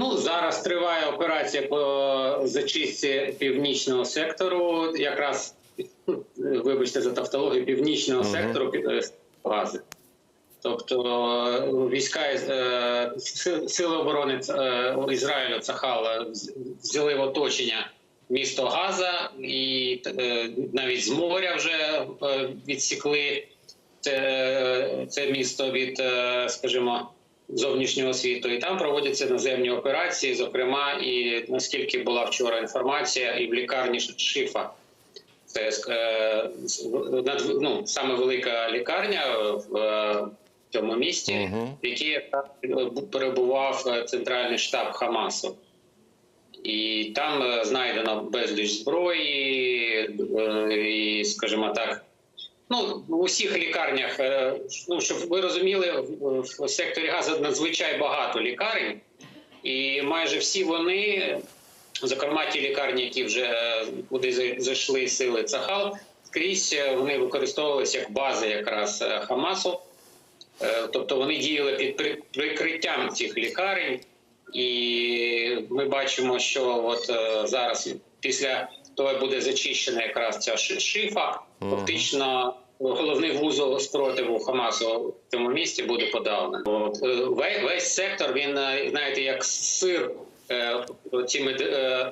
Ну зараз триває операція по зачистці північного сектору, якраз ну, вибачте за тавтологію, північного Мгм. сектору гази. Тобто війська е, сили оборони е, Ізраїлю Цахала взяли в оточення місто Газа, і е, навіть з моря вже відсікли це, це місто від, скажімо, зовнішнього світу, і там проводяться наземні операції. Зокрема, і наскільки була вчора інформація, і в лікарні Шифа. Це е, над- ну, саме велика лікарня в е, цьому місті, Мгм. в якій перебував е, центральний штаб Хамасу. І там знайдено безліч зброї, і, скажімо так, ну, в усіх лікарнях, е, ну, щоб ви розуміли, в- секторі газу надзвичай багато лікарень, і майже всі вони, зокрема ті лікарні, які вже е, куди зайшли сили Цахал, скрізь е, вони використовувалися як бази якраз Хамасу. Тобто вони діяли під прикриттям цих лікарень, і ми бачимо, що от зараз після того буде зачищена якраз ця ши- шифа. Фактично головний вузол спротиву Хамасу в цьому місті буде подавлений. Е, Весь сектор він е, знаєте, як сир е, цими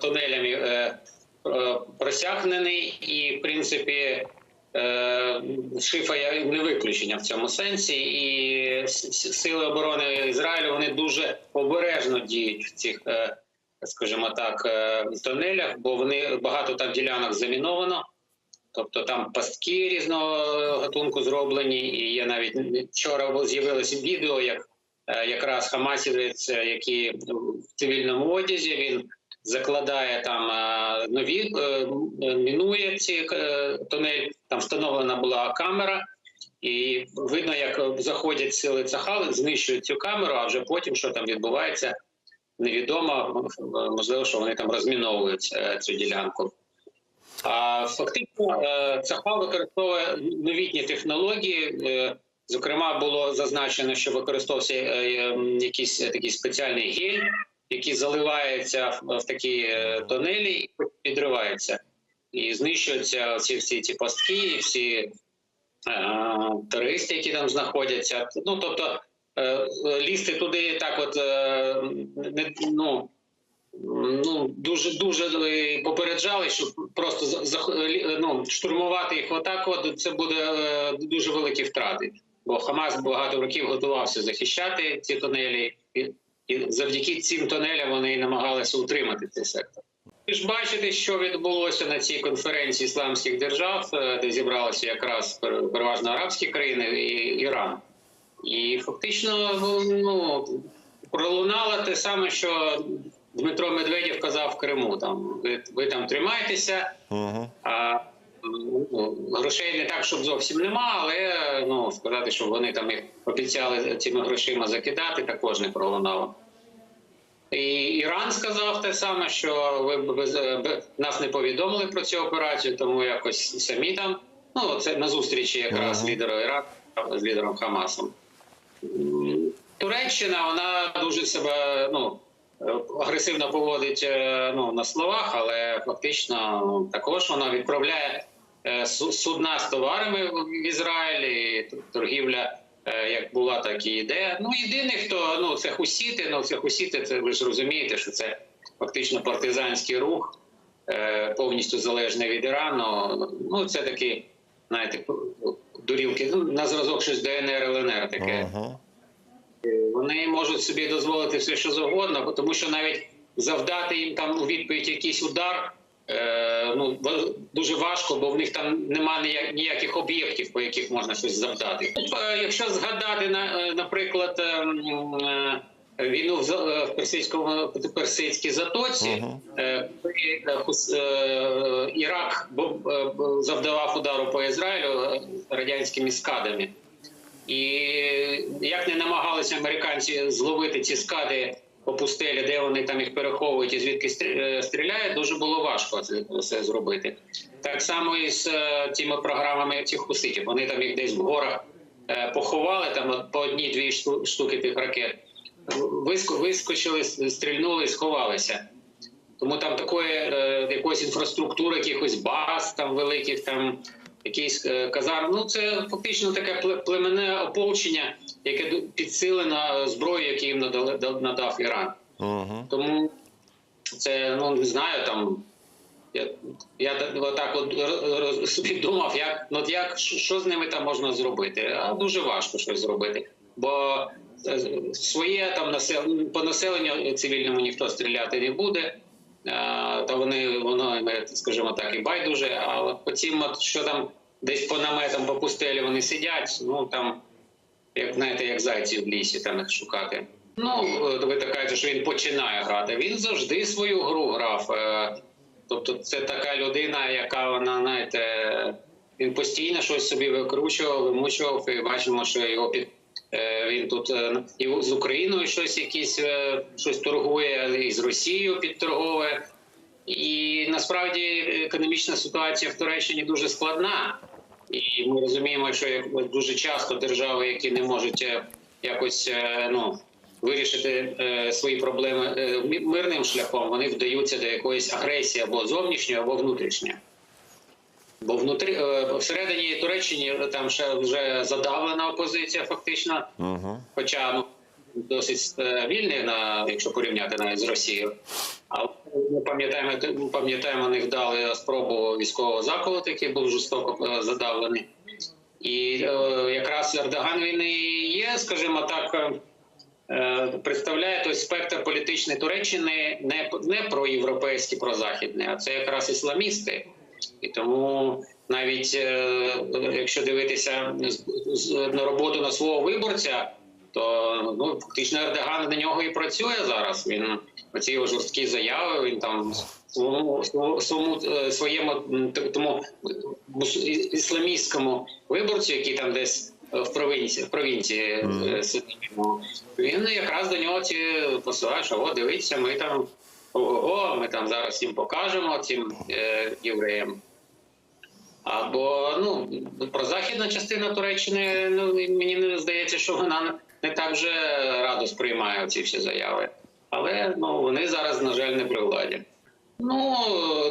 тунелями просякнений, і в принципі. Шифа є не виключення в цьому сенсі, і сили оборони Ізраїлю вони дуже обережно діють в цих, скажімо так, тунелях, бо вони багато там ділянок заміновано. Тобто там пастки різного гатунку зроблені, і є навіть вчора з'явилося відео, як е, якраз хамасівець, е, який в цивільному одязі він закладає там е, нові, мінує ці тунель. Там встановлена була камера, і видно, як заходять сили Цахали, знищують цю камеру, а вже потім, що там відбувається, невідомо. Можливо, що вони там розміновують цю ділянку. Фактично е, Цахал використовує новітні технології. Е, Зокрема, було зазначено, що використовувався е, е, якийсь такий спеціальний гель, який заливається в, такі тонелі і підривається. І знищуються всі всі ці пастки, всі терористи, які там знаходяться. Ну тобто лізти туди так, от не ну. Ну дуже дуже е, попереджали, що просто за- ну, штурмувати їх отак. От це буде е, дуже великі втрати. Бо Хамас багато років готувався захищати ці тунелі, і, і завдяки цим тунелям вони намагалися утримати цей сектор. Ви ж бачите, що відбулося на цій конференції ісламських держав, е, де зібралися якраз пер- переважно арабські країни і Іран. І фактично ну, пролунало те саме, що Дмитро Медведєв казав в Криму. Там ви, ви там тримайтеся, Мгм. а ну, грошей не так, щоб зовсім нема, але ну сказати, що вони там їх обіцяли цими грошима закидати, також не пролунало. І Іран сказав те саме, що ви б без нас не повідомили про цю операцію, тому якось самі там. Ну це на зустрічі якраз Ага. лідера Іраку з лідером Хамасом. Туреччина вона дуже себе ну агресивно поводить е, ну на словах, але фактично ну, також вона відправляє е, судна з товарами в Ізраїль, і т- торгівля е, як була, так і йде. Ну єдиний, хто ну це хусіти. Ну це хусіти, це ви ж розумієте, що це фактично партизанський рух, повністю залежний від Ірану. Ну це такі, знаєте, дурілки. Ну на зразок щось ДНР, ЛНР таке. Мгм. Вони можуть собі дозволити все, що завгодно, тому що навіть завдати їм там у відповідь якийсь удар е, ну дуже важко, бо в них там немає ніяк- ніяких об'єктів, по яких можна щось завдати. Е, Якщо згадати на е, наприклад. е, Війну в персидському персидській затоці, е, е, Ірак завдавав удару по Ізраїлю радянськими скадами. І як не намагалися американці зловити ці скади по пустелі, де вони там їх переховують і звідки е, стріляють, дуже було важко це все зробити. Так само і з е, цими програмами цих хуситів. Вони там їх десь в горах е, поховали там по одній-дві штуки тих ракет. виско- вискочили, стрільнули і сховалися. Тому там такої якоїсь інфраструктури, якихось баз там великих, там якісь е, казарм. Ну це фактично таке пле- племенне ополчення, яке підсилено зброєю, яку їм надали надав Іран. Угу. Тому це ну не знаю там. Я, я так- от собі думав, як ну от як що що з ними там можна зробити? А дуже важко щось зробити. Бо е, своє там населення по населенню цивільному ніхто стріляти не буде. Та вони воно скажімо так, і байдуже. А от по цим, що там десь по наметам, по пустелі вони сидять, ну там як знаєте, як зайці в лісі там їх шукати. Ну ви так кажете, що він починає грати. Він завжди свою гру грав. Е, Тобто, це така людина, яка вона знаєте, він постійно щось собі викручував, вимучував, і бачимо, що його під. Е, Він тут е, і з Україною щось якісь е, щось торгує, і з Росією підторговує. І насправді економічна ситуація в Туреччині дуже складна. І ми розуміємо, що дуже часто держави, які не можуть якось ну, вирішити свої проблеми мирним шляхом, вони вдаються до якоїсь агресії або зовнішньої, або внутрішньої. Бо внутрі е, всередині Туреччини там ще вже задавлена опозиція, фактично, Угу. хоча ну досить е, вільний на якщо порівняти навіть з Росією. Але ми пам'ятаємо, ми пам'ятаємо, вони вдали спробу військового заколоту, який був жорстоко е, задавлений. І е, якраз Ердоган він і є, скажімо так, представляє той спектр політичної Туреччини не, не проєвропейський, прозахідний, а це якраз ісламісти. І тому навіть е, якщо дивитися на роботу на свого виборця, то ну фактично Ердоган на нього і працює зараз. Він оці його жорсткі заяви. Він там своєму своєму е, своєму м, тому ісламістському виборцю, який там десь е, в провінції в провінції е, ну, він якраз до нього ці посилає, що о, дивіться, ми там ого, ми там зараз їм покажемо цим е, євреям. Або ну про західна частина Туреччини ну мені не здається, що вона не так вже радо сприймає ці всі заяви. Але ну вони зараз, на жаль, не при владі. Ну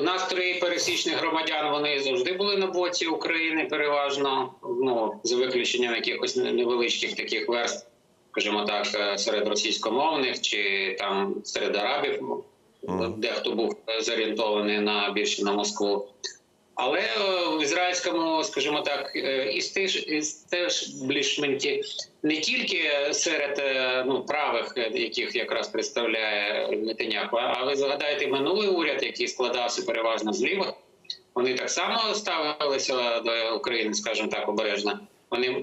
настрої пересічних громадян вони завжди були на боці України, переважно. Ну за виключенням якихось невеличких таких верст, скажімо так, е, серед російськомовних чи там серед арабів, Мгм. дехто був зорієнтований на більше на Москву. Але е, в ізраїльському, скажімо так, е, істиш- істеблішменті не тільки серед е, ну, правих, яких якраз представляє Нетаняху, а ви згадаєте минулий уряд, який складався переважно з лівих, вони так само ставилися до України, скажімо так, обережно. Вони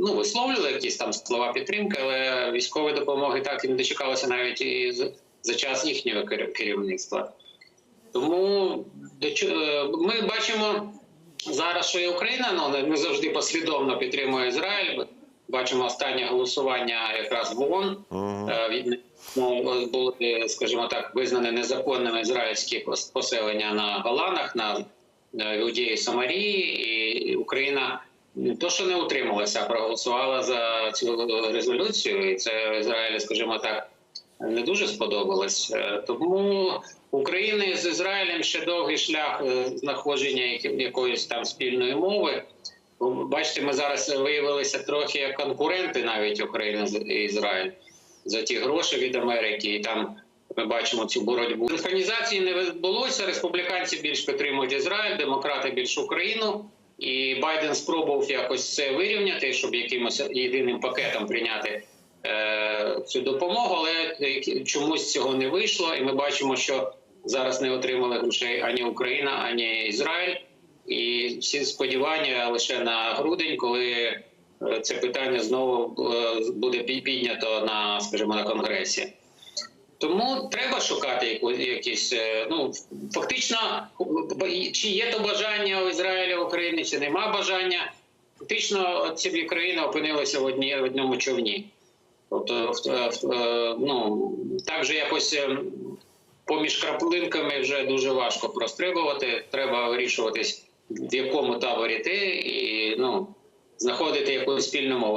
ну, висловлювали якісь там слова підтримки, але військової допомоги так і не дочекалося навіть і за час їхнього кер- керівництва. Тому е, ми бачимо зараз, що і Україна ну, не- завжди послідовно підтримує Ізраїль. Бачимо останнє голосування якраз в ООН. Е, від- ну, були, скажімо так, визнані незаконними ізраїльські пос- поселення на Голанах, на Іудеї Самарії, і Україна то, що не утрималася, а проголосувала за цю резолюцію, і це Ізраїлю, скажімо так, не дуже сподобалось. Е, Тому України з Ізраїлем ще довгий шлях е, знаходження якоїсь там спільної мови. Бачите, ми зараз виявилися трохи як конкуренти навіть України з- і Ізраїль за ті гроші від Америки. І там ми бачимо цю боротьбу. Синхронізації не відбулося. Республіканці більш підтримують Ізраїль, демократи більш Україну. І Байден спробував якось це вирівняти, щоб якимось єдиним пакетом прийняти цю допомогу, але чомусь цього не вийшло. І ми бачимо, що зараз не отримали грошей ані Україна, ані Ізраїль. І всі сподівання лише на грудень, коли е, це питання знову е, буде піднято на, скажімо, на конгресі. Тому треба шукати якісь, е, ну фактично, чи є то бажання у Ізраїля в Україні, чи нема бажання. Фактично, ці дві країни опинилися в одній в одному човні. Тобто, в- в- е, ну так же якось е, поміж краплинками вже дуже важко прострибувати. Треба вирішуватись, в якому таборі ти, і ну знаходити якусь спільну мову.